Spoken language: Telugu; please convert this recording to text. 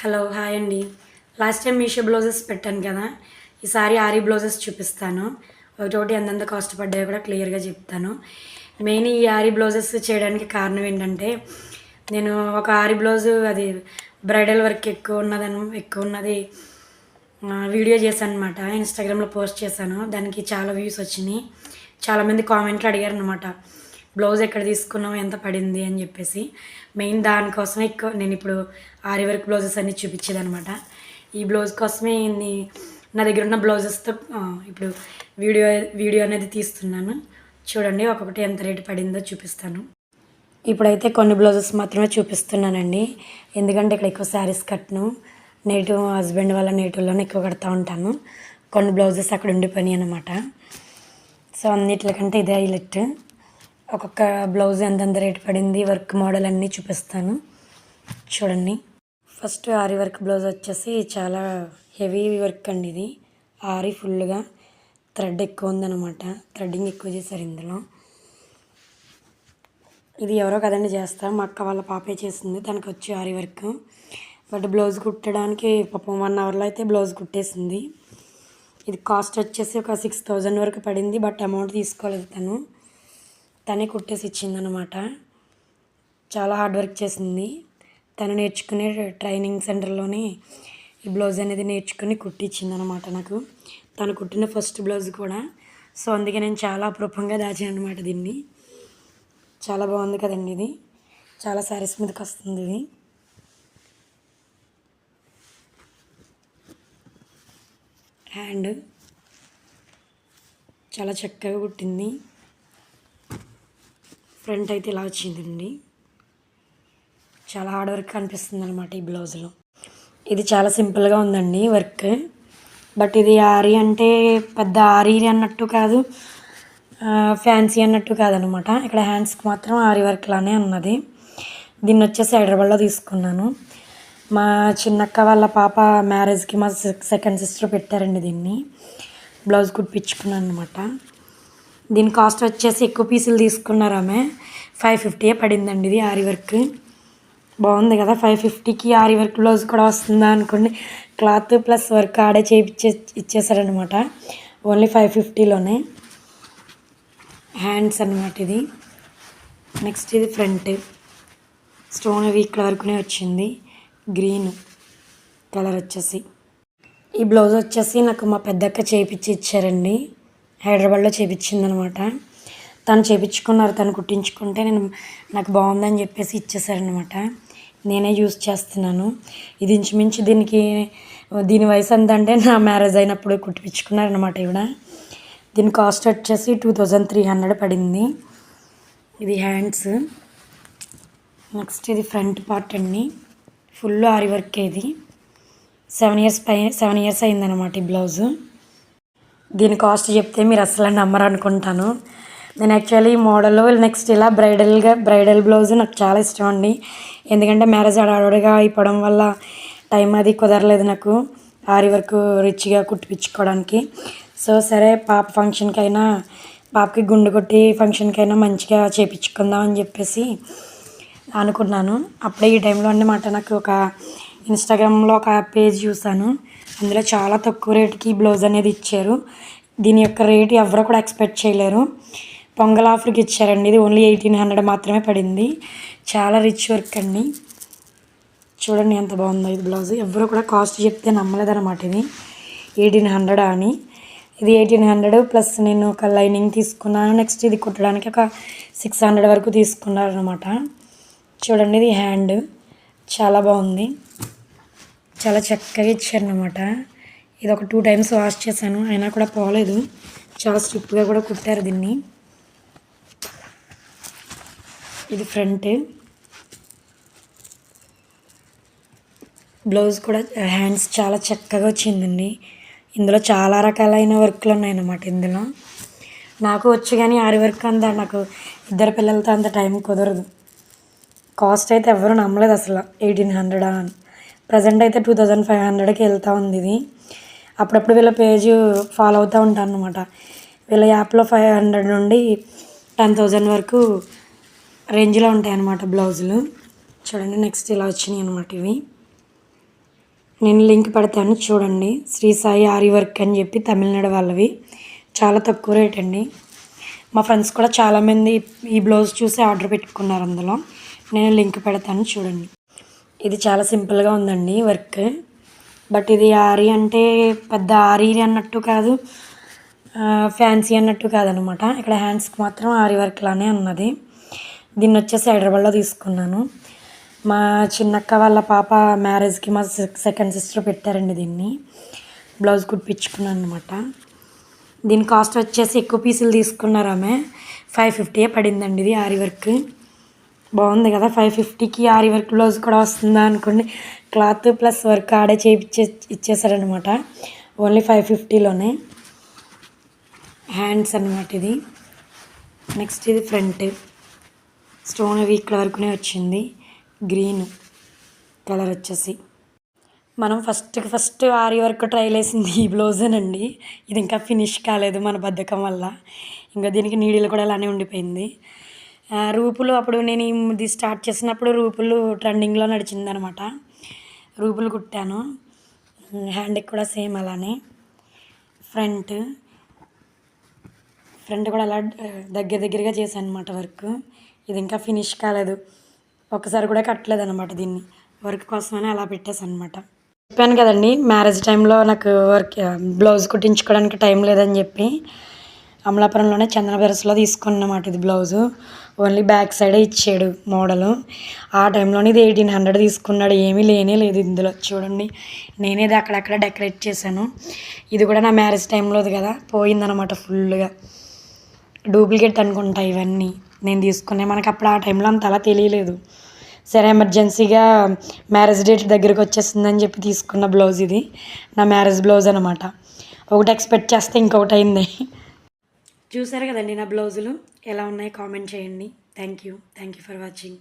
హలో హాయ్ అండి. లాస్ట్ టైం మీషో బ్లౌజెస్ పెట్టాను కదా. ఈసారి ఆరీ బ్లౌజెస్ చూపిస్తాను. ఒకటోటి ఎంతెంత కాస్ట్ పడ్డాయో కూడా క్లియర్గా చెప్తాను. మెయిన్ ఈ ఆరీ బ్లౌజెస్ చేయడానికి కారణం ఏంటంటే నేను ఒక ఆరీ బ్లౌజు అది బ్రైడల్ వర్క్ ఎక్కువ ఉన్నదని ఎక్కువ ఉన్నది వీడియో చేశాను అనమాట ఇన్స్టాగ్రామ్లో పోస్ట్ చేశాను. దానికి చాలా వ్యూస్ వచ్చినాయి. చాలామంది కామెంట్లు అడిగారు అనమాట బ్లౌజ్ ఎక్కడ తీసుకున్నావు? ఎంత పడింది? అని చెప్పేసి మెయిన్ దానికోసమే ఎక్కువ నేను ఇప్పుడు ఆరి వర్క్ బ్లౌజెస్ అన్ని చూపించేది అనమాట ఈ బ్లౌజ్ కోసమే ఇన్ని నా దగ్గర ఉన్న బ్లౌజెస్తో ఇప్పుడు వీడియో వీడియో అనేది తీస్తున్నాను. చూడండి ఒక్కొక్కటి ఎంత రేటు పడిందో చూపిస్తాను. ఇప్పుడైతే కొన్ని బ్లౌజెస్ మాత్రమే చూపిస్తున్నానండి. ఎందుకంటే ఇక్కడ ఎక్కువ శారీస్ కట్టను. నేటు హస్బెండ్ వాళ్ళ నేటివ్లోనే ఎక్కువ కడతా ఉంటాను. కొన్ని బ్లౌజెస్ అక్కడ ఉండిపోయినాయి అనమాట సో అన్నిటికంటే ఇదే హైలైట్. ఒక్కొక్క బ్లౌజ్ ఎంతెంత రేట్ పడింది వర్క్ మోడల్ అన్నీ చూపిస్తాను. చూడండి. ఫస్ట్ ఆరి వర్క్ బ్లౌజ్ వచ్చేసి చాలా హెవీ వర్క్ అండి ఇది. ఆరి ఫుల్గా థ్రెడ్ ఎక్కువ ఉందన్నమాట. థ్రెడ్డింగ్ ఎక్కువ చేశారు ఇందులో. ఇది ఎవరో కదండి చేస్తారు. మా అక్క వాళ్ళ పాపే చేసింది. తనకు వచ్చి ఆరి వర్క్. బట్ బ్లౌజ్ కుట్టడానికి పాపం వన్ అవర్లో అయితే బ్లౌజ్ కుట్టేసింది. ఇది కాస్ట్ వచ్చేసి ఒక సిక్స్ థౌజండ్ వరకు పడింది. బట్ అమౌంట్ తీసుకోలేదు తను. తనే కుట్టేసి ఇచ్చిందనమాట చాలా హార్డ్ వర్క్ చేసింది. తను నేర్చుకునే ట్రైనింగ్ సెంటర్లోనే ఈ బ్లౌజ్ అనేది నేర్చుకుని కుట్టించింది అనమాట నాకు. తను కుట్టిన ఫస్ట్ బ్లౌజ్ కూడా. సో అందుకే నేను చాలా అపురూపంగా దాచాను అనమాట దీన్ని. చాలా బాగుంది కదండి ఇది. చాలా శారీస్ మీదకి వస్తుంది ఇది. హ్యాండ్ చాలా చక్కగా కుట్టింది. ఫ్రంట్ అయితే ఇలా వచ్చిందండి. చాలా హార్డ్ వర్క్ అనిపిస్తుంది అనమాట ఈ బ్లౌజ్లో. ఇది చాలా సింపుల్గా ఉందండి వర్క్. బట్ ఇది ఆరి అంటే పెద్ద ఆరి అన్నట్టు కాదు ఫ్యాన్సీ అన్నట్టు కాదనమాట ఇక్కడ హ్యాండ్స్కి మాత్రం ఆరి వర్క్ లానే ఉన్నది. దీన్ని వచ్చేసి హైదరాబాద్లో తీసుకున్నాను. మా చిన్నక్క వాళ్ళ పాప మ్యారేజ్కి మా సెకండ్ సిస్టర్ పెట్టారండి దీన్ని. బ్లౌజ్ కుట్టించుకున్నాను అనమాట దీని కాస్ట్ వచ్చేసి ఎక్కువ పీసులు తీసుకున్నారు ఆమె. ఫైవ్ ఫిఫ్టీయే పడిందండి ఇది ఆరి వర్క్. బాగుంది కదా ఫైవ్ ఫిఫ్టీకి ఆరి వర్క్ బ్లౌజ్ కూడా వస్తుందా అనుకోండి. క్లాత్ ప్లస్ వర్క్ ఆడే చేయించే ఇచ్చేసారనమాట ఓన్లీ ఫైవ్ ఫిఫ్టీలోనే హ్యాండ్స్ అన్నమాట ఇది. నెక్స్ట్ ఇది ఫ్రంట్ స్టోన్ అవి ఇక్కడ వరకునే వచ్చింది. గ్రీన్ కలర్ వచ్చేసి. ఈ బ్లౌజ్ వచ్చేసి నాకు మా పెద్దక్క చేయించి ఇచ్చారండి. హైదరాబాద్లో చేపించిందనమాట. తను చేపించుకున్నారు తను కుట్టించుకుంటే నేను నాకు బాగుందని చెప్పేసి ఇచ్చేసారనమాట నేనే యూస్ చేస్తున్నాను. ఇది ఇంచుమించు దీనికి దీని వయసు ఎంత అంటే నా మ్యారేజ్ అయినప్పుడు కుట్టించుకున్నారనమాట ఇవిడ దీని కాస్ట్ వచ్చేసి టూ థౌజండ్ త్రీ హండ్రెడ్ పడింది. ఇది హ్యాండ్స్. నెక్స్ట్ ఇది ఫ్రంట్ పార్ట్ అండి. ఫుల్ ఆరి వర్క్ ఇది. సెవెన్ ఇయర్స్ పై సెవెన్ ఇయర్స్ అయిందనమాట ఈ బ్లౌజు. దీని కాస్ట్ చెప్తే మీరు అసలు నమ్మరు అనుకుంటాను నేను యాక్చువల్లీ ఈ మోడల్ నెక్స్ట్ ఇలా బ్రైడల్గా బ్రైడల్ బ్లౌజ్ నాకు చాలా ఇష్టం అండి. ఎందుకంటే మ్యారేజ్ ఆడగా అయిపోవడం వల్ల టైం అది కుదరలేదు నాకు. ఆరి వర్క్ రిచ్గా కుట్టిపించుకోవడానికి సో సరే పాప ఫంక్షన్కైనా పాపకి గుండు కొట్టి ఫంక్షన్కైనా మంచిగా చేపించుకుందాం అని చెప్పేసి అనుకున్నాను. అప్పుడే ఈ టైంలో అన్నమాట నాకు ఒక ఇన్స్టాగ్రామ్లో ఒక పేజ్ చూసాను అందులో చాలా తక్కువ రేటుకి బ్లౌజ్ అనేది ఇచ్చారు. దీని యొక్క రేట్ ఎవరు కూడా ఎక్స్పెక్ట్ చేయలేరు. పొంగల్ ఆఫర్కి ఇచ్చారండి. ఇది ఓన్లీ ఎయిటీన్ హండ్రెడ్ మాత్రమే పడింది. చాలా రిచ్ వర్క్ అండి. చూడండి ఎంత బాగుందో ఇది బ్లౌజ్. ఎవరు కూడా కాస్ట్ చెప్తే నమ్మలేదన్నమాట ఇది. ఎయిటీన్ హండ్రెడ్ అని. ఇది ఎయిటీన్ హండ్రెడ్ ప్లస్ నేను ఒక లైనింగ్ తీసుకున్నాను. నెక్స్ట్ ఇది కుట్టడానికి ఒక సిక్స్ హండ్రెడ్ వరకు తీసుకున్నారనమాట చూడండి ఇది హ్యాండ్. చాలా బాగుంది. చాలా చక్కగా ఇచ్చారనమాట ఇది ఒక టూ టైమ్స్ వాష్ చేశాను. అయినా కూడా పోలేదు. చాలా స్ట్రిప్గా కూడా కుట్టారు దీన్ని. ఇది ఫ్రంట్. బ్లౌజ్ కూడా హ్యాండ్స్ చాలా చక్కగా వచ్చిందండి. ఇందులో చాలా రకాలైన వర్క్లు ఉన్నాయన్నమాట ఇందులో. నాకు వచ్చు కానీ ఆరి వర్క్ అంత నాకు ఇద్దరు పిల్లలతో అంత టైం కుదరదు. కాస్ట్ అయితే ఎవరు నమ్మలేదు అసలు. ఎయిటీన్ హండ్రెడ్ అని. ప్రజెంట్ అయితే టూ థౌజండ్ ఫైవ్ హండ్రెడ్కి వెళ్తూ ఉంది ఇది అప్పుడప్పుడు వీళ్ళ పేజ్ ఫాలో అవుతూ ఉంటాను అనమాట వీళ్ళ యాప్లో ఫైవ్ హండ్రెడ్ నుండి టెన్ థౌజండ్ వరకు రేంజ్లో ఉంటాయన్నమాట బ్లౌజులు. చూడండి నెక్స్ట్ ఇలా వచ్చినాయి అనమాట ఇవి. నేను లింక్ పెడతాను చూడండి. శ్రీ సాయి ఆరి వర్క్ అని చెప్పి తమిళనాడు వాళ్ళవి. చాలా తక్కువ రేట్ అండి. మా ఫ్రెండ్స్ కూడా చాలామంది ఈ బ్లౌజ్ చూసి ఆర్డర్ పెట్టుకున్నారు అందులో. నేను లింక్ పెడతాను చూడండి. ఇది చాలా సింపుల్గా ఉందండి వర్క్. బట్ ఇది ఆరి అంటే పెద్ద ఆరి అన్నట్టు కాదు. ఫ్యాన్సీ అన్నట్టు కాదనమాట. ఇక్కడ హ్యాండ్స్కి మాత్రం ఆరి వర్క్ లానే ఉన్నది. దీన్ని వచ్చేసి హైదరాబాద్లో తీసుకున్నాను. మా చిన్నక్క వాళ్ళ పాప మ్యారేజ్కి మా సెకండ్ సిస్టర్ పెట్టారండి దీన్ని. బ్లౌజ్ కుట్టించుకున్నాను అనమాట దీని కాస్ట్ వచ్చేసి ఎక్కువ పీసులు తీసుకున్నారు ఆమె. ఫైవ్ ఫిఫ్టీయే పడిందండి ఇది ఆరి వర్క్. బాగుంది కదా ఫైవ్ ఫిఫ్టీకి ఆరి వర్క్ బ్లౌజ్ కూడా వస్తుందా అనుకోండి. క్లాత్ ప్లస్ వర్క్ ఆడే చేయించే ఇచ్చేసారనమాట ఓన్లీ ఫైవ్ ఫిఫ్టీలోనే హ్యాండ్స్ అనమాట ఇది. నెక్స్ట్ ఇది ఫ్రంట్ స్టోన్ అవి ఇక్కడ వరకునే వచ్చింది. గ్రీన్ కలర్ వచ్చేసి. మనం ఫస్ట్కి ఫస్ట్ ఆరి వర్క్ ట్రైల్ వేసింది ఈ బ్లౌజేనండి ఇది ఇంకా ఫినిష్ కాలేదు మన బద్ధకం వల్ల. ఇంకా దీనికి నీడిలు కూడా అలానే ఉండిపోయింది. రూపులు అప్పుడు నేను ఇది స్టార్ట్ చేసినప్పుడు రూపులు ట్రెండింగ్లో నడిచిందనమాట. రూపులు కుట్టాను. హ్యాండ్కి కూడా సేమ్ అలానే. ఫ్రంట్. ఫ్రంట్ కూడా అలా దగ్గర దగ్గరగా చేశాను అనమాట వర్క్. ఇది ఇంకా ఫినిష్ కాలేదు. ఒక్కసారి కూడా కట్టలేదు అనమాట దీన్ని. వర్క్ కోసమని అలా పెట్టేసాను అనమాట చెప్పాను కదండి మ్యారేజ్ టైంలో నాకు వర్క్ బ్లౌజ్ కుట్టించుకోవడానికి టైం లేదని చెప్పి. అమలాపురంలోనే చందన బెరస్లో తీసుకున్నమాట ఇది బ్లౌజు. ఓన్లీ బ్యాక్ సైడే ఇచ్చాడు మోడలు. ఆ టైంలోనే ఇది ఎయిటీన్ హండ్రెడ్ తీసుకున్నాడు. ఏమీ లేనే లేదు ఇందులో. చూడండి నేనే ఇది అక్కడక్కడ డెకరేట్ చేశాను. ఇది కూడా నా మ్యారేజ్ టైంలోది కదా పోయిందనమాట ఫుల్గా డూప్లికేట్ అనుకుంటా ఇవన్నీ నేను తీసుకునే. మనకి అప్పుడు ఆ టైంలో అంత అలా తెలియలేదు. సరే ఎమర్జెన్సీగా మ్యారేజ్ డేట్ దగ్గరికి వచ్చేసిందని చెప్పి తీసుకున్న బ్లౌజ్ ఇది. నా మ్యారేజ్ బ్లౌజ్ అనమాట. ఒకటి ఎక్స్పెక్ట్ చేస్తే ఇంకొకటి అయింది. చూసారు కదండి నా బ్లౌజులు? ఎలా ఉన్నాయి? కామెంట్ చేయండి. Thank you thank you for watching